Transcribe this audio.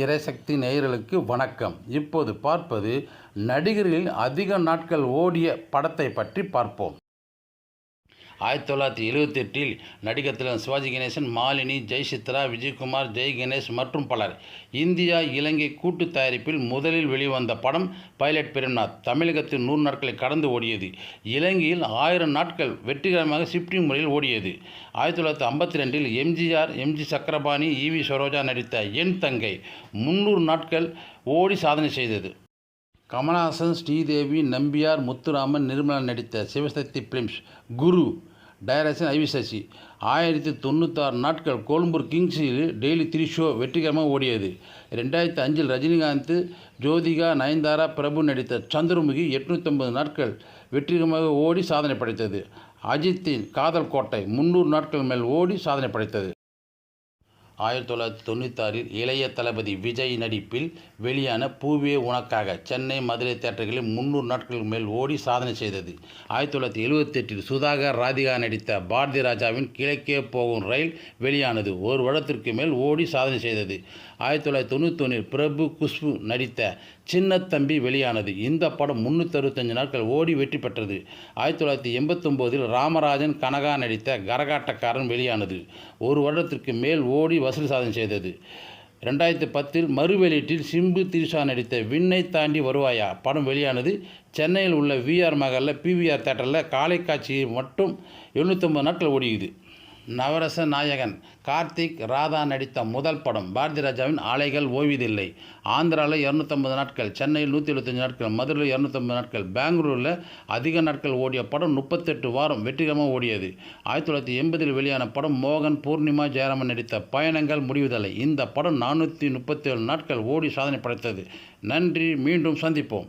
திரைசக்தி நேயர்களுக்கு வணக்கம். இப்போது பார்ப்பது நடிகர்களில் அதிக நாட்கள் ஓடிய படத்தை பற்றி பார்ப்போம். ஆயிரத்தி தொள்ளாயிரத்தி எழுபத்தெட்டில் நடிகர் திலகம் சிவாஜி கணேசன் மாலினி ஜெய் சித்ரா விஜயகுமார் ஜெய் கணேஷ் மற்றும் பலர் இந்தியா இலங்கை கூட்டு தயாரிப்பில் முதலில் வெளிவந்த படம் பைலட் பிரேம்நாத் தமிழகத்தில் நூறு நாட்களை கடந்து ஓடியது. இலங்கையில் ஆயிரம் நாட்கள் வெற்றிகரமாக ஷிப்டிங் முறையில் ஓடியது. ஆயிரத்தி தொள்ளாயிரத்தி ஐம்பத்தி ரெண்டில் MGR MG Chakrapani EV Saroja நடித்த என் தங்கை முந்நூறு நாட்கள் ஓடி சாதனை செய்தது. கமலஹாசன் ஸ்ரீதேவி நம்பியார் முத்துராமன் நிர்மலா நடித்த Sivasakthi films Guru direction IV Sasi. ஆயிரத்தி தொண்ணூத்தாறு நாட்கள் கோலம்பூர் கிங்ஸில் டெய்லி த்ரீ ஷோ வெற்றிகரமாக ஓடியது. ரெண்டாயிரத்தி அஞ்சில் ரஜினிகாந்த் ஜோதிகா நயன்தாரா பிரபு நடித்த சந்திரமுகி எட்நூற்றம்பது நாட்கள் வெற்றிகரமாக ஓடி சாதனை படைத்தது. அஜித்தின் காதல் கோட்டை முந்நூறு நாட்கள் மேல் ஓடி சாதனை படைத்தது. ஆயிரத்தி தொள்ளாயிரத்தி தொண்ணூத்தாறில் இளைய தளபதி விஜய் நடிப்பில் வெளியான பூவே உனக்காக சென்னை மதுரை தேட்டர்களில் முந்நூறு நாட்களுக்கு மேல் ஓடி சாதனை செய்தது. ஆயிரத்தி தொள்ளாயிரத்தி எழுபத்தெட்டில் சுதாகர் ராதிகா நடித்த பாரதி ராஜாவின் கிழக்கே போகும் ரயில் வெளியானது ஒரு வருடத்திற்கு மேல் ஓடி சாதனை செய்தது. ஆயிரத்தி தொள்ளாயிரத்தி தொண்ணூத்தொன்னில் பிரபு குஷ்பு நடித்த சின்ன தம்பி வெளியானது. இந்த படம் முந்நூற்றி அறுபத்தஞ்சு நாட்கள் ஓடி வெற்றி பெற்றது. ஆயிரத்தி தொள்ளாயிரத்தி எண்பத்தொம்போதில் ராமராஜன் கனகா நடித்த கரகாட்டக்காரன் வெளியானது. ஒரு வருடத்திற்கு மேல் ஓடி வசூல் சாதனை செய்தது. ரெண்டாயிரத்தி பத்தில் மறு வெளியீட்டில் சிம்பு திரிஷா நடித்த விண்ணை தாண்டி வருவாயா? படம் வெளியானது சென்னையில் உள்ள விஆர் மகளில் பிவிஆர் தேட்டரில் காலை காட்சி மட்டும் எழுநூற்றம்பது நாட்கள் ஓடியுது. நவரச நாயகன் கார்த்திக் ராதா நடித்த முதல் படம். பாரதி ராஜாவின் ஆலைகள் ஓய்வதில்லை. ஆந்திராவில் இரநூத்தம்பது நாட்கள் சென்னையில் நூற்றி எழுபத்தஞ்சு நாட்கள் மதுரையில் இரநூத்தம்பது நாட்கள் பெங்களூரில் அதிக நாட்கள் ஓடிய படம் முப்பத்தெட்டு வாரம் வெற்றிகரமாக ஓடியது. ஆயிரத்தி தொள்ளாயிரத்தி எண்பதில் வெளியான படம் மோகன் பூர்ணிமா ஜெயராமன் நடித்த பயணங்கள் முடிவதில்லை இந்த படம் நானூற்றி முப்பத்தேழு நாட்கள் ஓடி சாதனை படைத்தது. நன்றி மீண்டும் சந்திப்போம்.